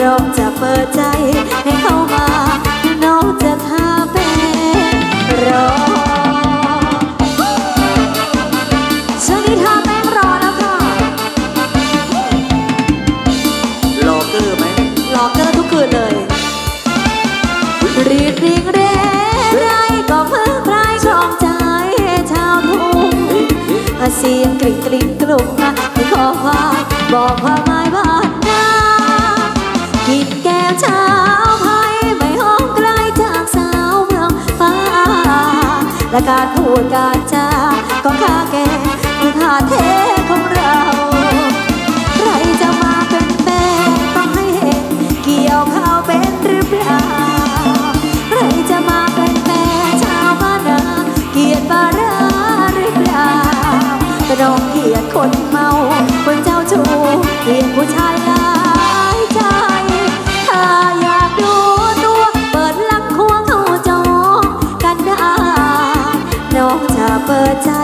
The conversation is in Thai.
รอมจะเปิดใจให้เข้ามา น้องจะทาเป็นรอช่วงนี้ทาแป้งรอแล้ค่ะรอเกอร์ไหมรอเกอร์ทุกคนเลยรีดรีงเร่ไรก็เพื่อใครคองใจชาวทุ่งเสียงกริ่งกริ่งกลุ่มมาขอความบอกความ และการพูดการจาก็ค่าแก่คือท่าเทของเรา ใครจะมาเป็นแฟนต้องให้เห็นเกี่ยวข้าวเป็นหรือเปล่า ใครจะมาเป็นแฟนชาวบ้านนาเกียดบาราหรือเปล่าแต่น้องเกียดคนเมาคนเจ้าชู้เกียดผู้ชาย percaya